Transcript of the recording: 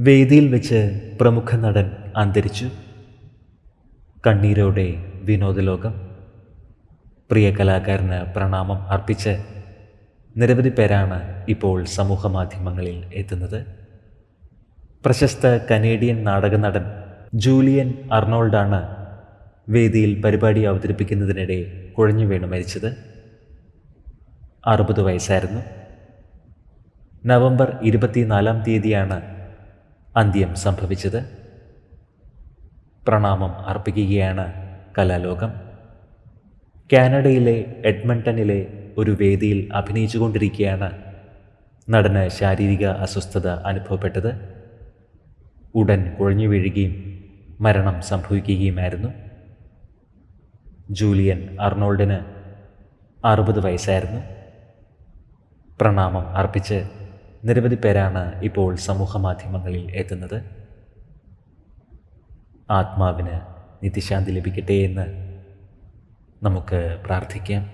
വേദിയിൽ വെച്ച് പ്രമുഖ നടൻ അന്തരിച്ചു. കണ്ണീരോടെ വിനോദലോകം. പ്രിയ കലാകാരന് പ്രണാമം അർപ്പിച്ച് നിരവധി പേരാണ് ഇപ്പോൾ സമൂഹ മാധ്യമങ്ങളിൽ എത്തുന്നത്. പ്രശസ്ത കനേഡിയൻ നാടക നടൻ ജൂലിയൻ അർണോൾഡാണ് വേദിയിൽ പരിപാടി അവതരിപ്പിക്കുന്നതിനിടെ കുഴഞ്ഞു വീണ് മരിച്ചത്. അറുപത് വയസ്സായിരുന്നു. നവംബർ ഇരുപത്തിനാലാം തീയതിയാണ് അന്ത്യം സംഭവിച്ചത്. പ്രണാമം അർപ്പിക്കുകയാണ് കലാലോകം. കാനഡയിലെ എഡ്മണ്ടണിലെ ഒരു വേദിയിൽ അഭിനയിച്ചുകൊണ്ടിരിക്കുകയാണ് നടന് ശാരീരിക അസ്വസ്ഥത അനുഭവപ്പെട്ടത്. ഉടൻ കുഴഞ്ഞു വീഴുകയും മരണം സംഭവിക്കുകയുമായിരുന്നു. ജൂലിയൻ അർണോൾഡിന് അറുപത് വയസ്സായിരുന്നു. പ്രണാമം അർപ്പിച്ച് നിരവധി പേരാണ് ഇപ്പോൾ സമൂഹ മാധ്യമങ്ങളിൽ എത്തുന്നത്. ആത്മാവിന് നിത്യശാന്തി ലഭിക്കട്ടെ എന്ന് നമുക്ക് പ്രാർത്ഥിക്കാം.